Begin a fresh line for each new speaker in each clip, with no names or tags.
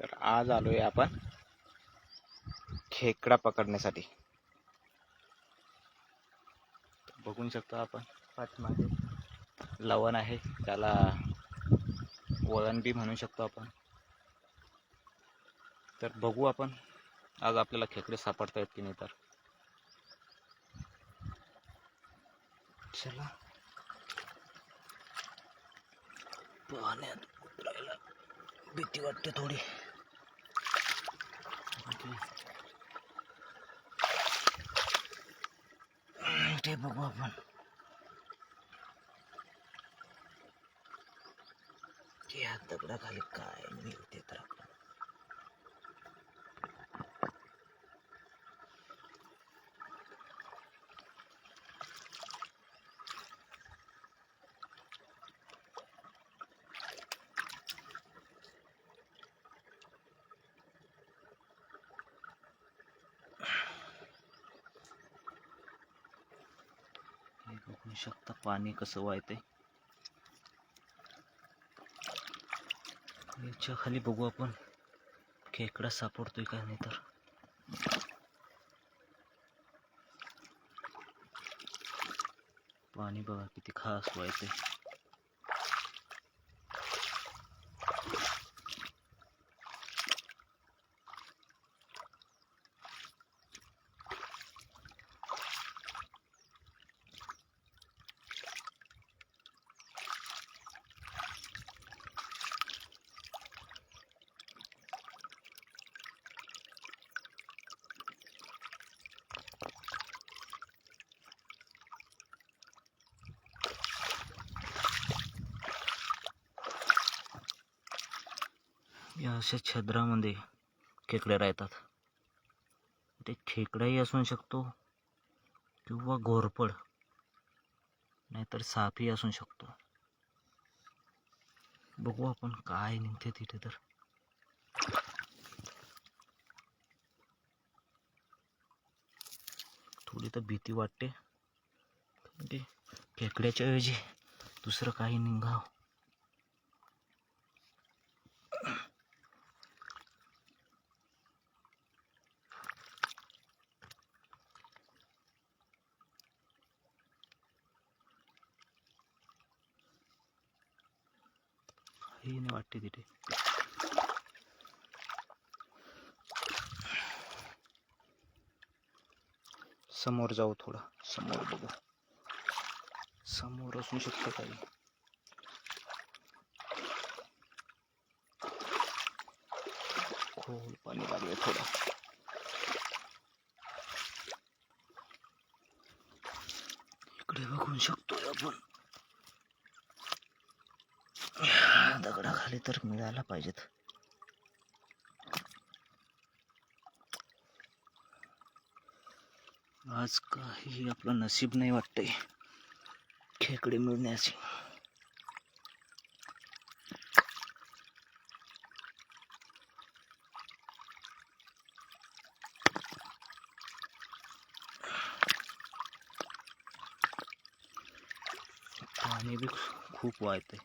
तर आज आलोय आपण खेकडा पकडण्यासाठी. बघू शकतो आपण. पाठीमागे लवण आहे त्याला वळण बी म्हणू शकतो आपण. तर बघू आपण आज आपल्याला खेकडे सापडता येत की नाही तर. चला. पाण्यात उतरायला भीती वाटते थोडी. ते बघू आपण. या दगडाखाली काय मिळते तर आपण हे बघू शकता? पाणी कसं वाहते? याच्या खाली बघू आपण. खेकडा सापडतोय का नाही तर? पाणी बघा किती खास वाहते. या अशा छद्रामध्ये खेकडे राहतात. ते खेकडाही असू शकतो किंवा घोरपड नाहीतर सापही असू शकतो. बघू आपण काय निघते तिथे तर. थोडी तर भीती वाटते. खेकड्याच्या ऐवजी दुसरं काही निघाव. काही नाही वाटते तिथे. समोर जाऊ थोडा. समोर बघू. समोर असू शकतं काही. खोल पाणी लागले थोडं. इकडे बघू शकतो आपण. दगडाखाली तर मिळायला पाहिजेत. आज काही आपलं नशीब नाही वाटतंय. खेकडे मिळण्याची पाणी बी खूप वाहते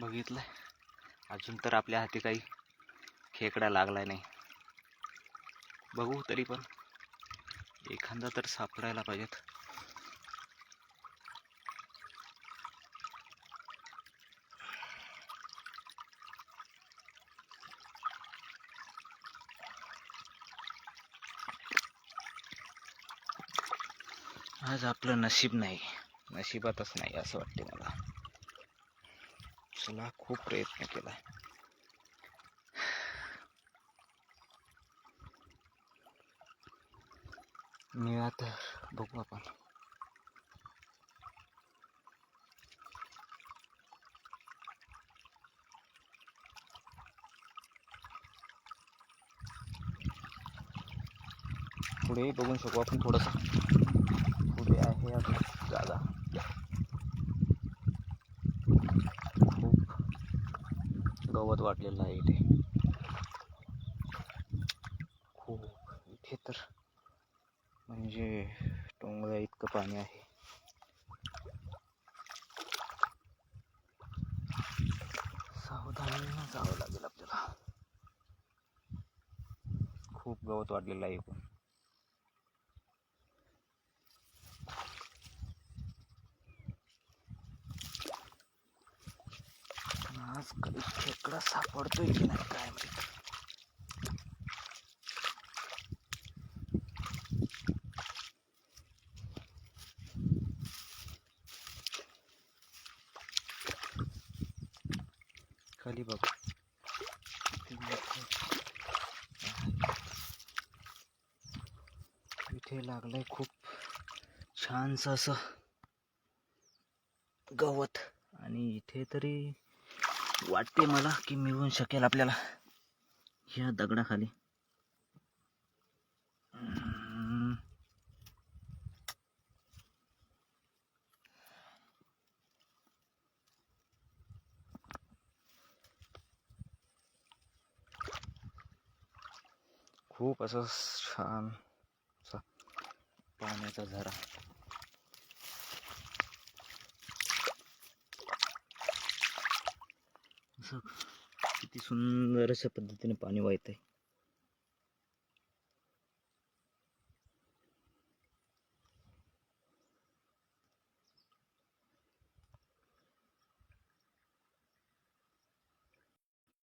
बघितलंय. अजून तर आपल्या हाती काही खेकडा लागलाय नाही. बघू तरी पण. एखादा तर सापडायला पाहिजेत. आज आपलं नशीब नाही. नशिबातच नाही असं वाटते मला. चला खूप प्रयत्न केला मिळा बघू आपण बघून शकू आपण थोडंसं. पुढे आहे गवत वाटलेलं आहे इथे खूप इथे तर म्हणजे डोंगरा इतकं पाणी आहे? जावं लागेल आपल्याला. खूप गवत वाढलेलं आहे आज कधी खेकडा सापडतोय की नाही काय माहिती खाली बघ आहे. इथे लागलंय खूप छानस असं गवत आणि इथे तरी वाटते मला की मिळून शकेल आपल्याला. ह्या दगडाखाली. खूप असं छान असा पाण्याचा झरा. असं किती सुंदर अशा पद्धतीने पाणी वाहत आहे